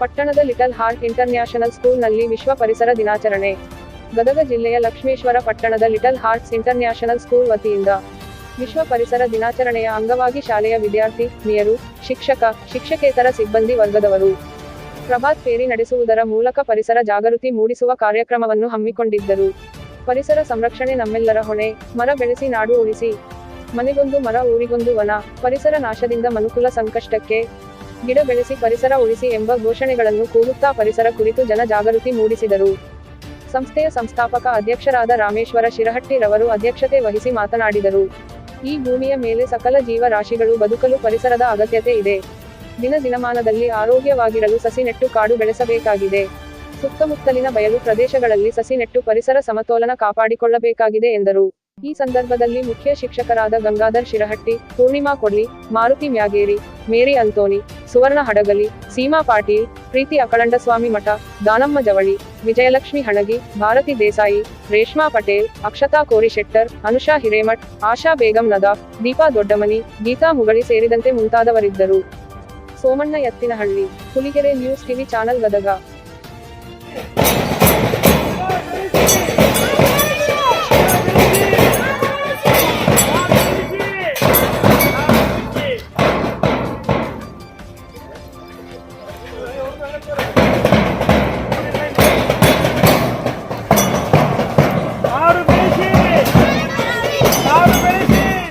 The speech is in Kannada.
ಪಟ್ಟಣದ ಲಿಟಲ್ ಹಾರ್ಟ್ ಇಂಟರ್ನ್ಯಾಷನಲ್ ಸ್ಕೂಲ್ನಲ್ಲಿ ವಿಶ್ವ ಪರಿಸರ ದಿನಾಚರಣೆ. ಗದಗ ಜಿಲ್ಲೆಯ ಲಕ್ಷ್ಮೇಶ್ವರ ಪಟ್ಟಣದ ಲಿಟಲ್ ಹಾರ್ಟ್ಸ್ ಇಂಟರ್ನ್ಯಾಷನಲ್ ಸ್ಕೂಲ್ ವತಿಯಿಂದ ವಿಶ್ವ ಪರಿಸರ ದಿನಾಚರಣೆಯ ಅಂಗವಾಗಿ ಶಾಲೆಯ ವಿದ್ಯಾರ್ಥಿ ನಿಯರು ಶಿಕ್ಷಕ, ಶಿಕ್ಷಕೇತರ ಸಿಬ್ಬಂದಿ ವರ್ಗದವರು ಪ್ರಭಾತ್ ಫೇರಿ ನಡೆಸುವುದರ ಮೂಲಕ ಪರಿಸರ ಜಾಗೃತಿ ಮೂಡಿಸುವ ಕಾರ್ಯಕ್ರಮವನ್ನು ಹಮ್ಮಿಕೊಂಡಿದ್ದರು. ಪರಿಸರ ಸಂರಕ್ಷಣೆ ನಮ್ಮೆಲ್ಲರ ಹೊಣೆ. ಮರ ಬೆಳೆಸಿ, ನಾಡು ಉಳಿಸಿ. ಮನೆಗೊಂದು ಮರ, ಊರಿಗೊಂದು ವನ, ಪರಿಸರ ನಾಶದಿಂದ ಮನುಕುಲ ಸಂಕಷ್ಟಕ್ಕೆ ಗಿಡ ಬೆಳೆಸಿ ಪರಿಸರ ಉಳಿಸಿ ಎಂಬ ಘೋಷಣೆಗಳನ್ನು ಕೂಗುತ್ತಾ ಪರಿಸರ ಕುರಿತು ಜನ ಜಾಗೃತಿ ಮೂಡಿಸಿದರು. ಸಂಸ್ಥೆಯ ಸಂಸ್ಥಾಪಕ ಅಧ್ಯಕ್ಷರಾದ ರಾಮೇಶ್ವರ ಶಿರಹಟ್ಟಿ ರವರು ಅಧ್ಯಕ್ಷತೆ ವಹಿಸಿ ಮಾತನಾಡಿದರು. ಈ ಭೂಮಿಯ ಮೇಲೆ ಸಕಲ ಜೀವರಾಶಿಗಳು ಬದುಕಲು ಪರಿಸರದ ಅಗತ್ಯತೆ ಇದೆ. ದಿನ ದಿನಮಾನದಲ್ಲಿ ಆರೋಗ್ಯವಾಗಿರಲು ಸಸಿ ನೆಟ್ಟು ಕಾಡು ಬೆಳೆಸಬೇಕಾಗಿದೆ. ಸುತ್ತಮುತ್ತಲಿನ ಬಯಲು ಪ್ರದೇಶಗಳಲ್ಲಿ ಸಸಿ ನೆಟ್ಟು ಪರಿಸರ ಸಮತೋಲನ ಕಾಪಾಡಿಕೊಳ್ಳಬೇಕಾಗಿದೆ ಎಂದರು. ಈ ಸಂದರ್ಭದಲ್ಲಿ ಮುಖ್ಯ ಶಿಕ್ಷಕರಾದ ಗಂಗಾಧರ್ ಶಿರಹಟ್ಟಿ, ಪೂರ್ಣಿಮಾ ಕೊಡ್ಲಿ, ಮಾರುತಿ ಮ್ಯಾಗೇರಿ, ಮೇರಿ ಅಂತೋನಿ ಸುವರ್ಣ ಹಡಗಲಿ, ಸೀಮಾ ಪಾಟೀಲ್, ಪ್ರೀತಿ ಅಕಳಂಡಸ್ವಾಮಿ ಮಠ, ದಾನಮ್ಮ ಜವಳಿ, ವಿಜಯಲಕ್ಷ್ಮಿ ಹಣಗಿ, ಭಾರತಿ ದೇಸಾಯಿ, ರೇಷ್ಮಾ ಪಟೇಲ್, ಅಕ್ಷತಾ ಕೋರಿ ಶೆಟ್ಟರ್, ಅನುಷಾ ಹಿರೇಮಠ್, ಆಶಾ ಬೇಗಂ ನದಾಫ್, ದೀಪಾ ದೊಡ್ಡಮನಿ, ಗೀತಾ ಮುಗಳಿ ಸೇರಿದಂತೆ ಮುಂತಾದವರಿದ್ದರು. Somanna Ettinahalli, Huligere news TV channel Gadag. out of here.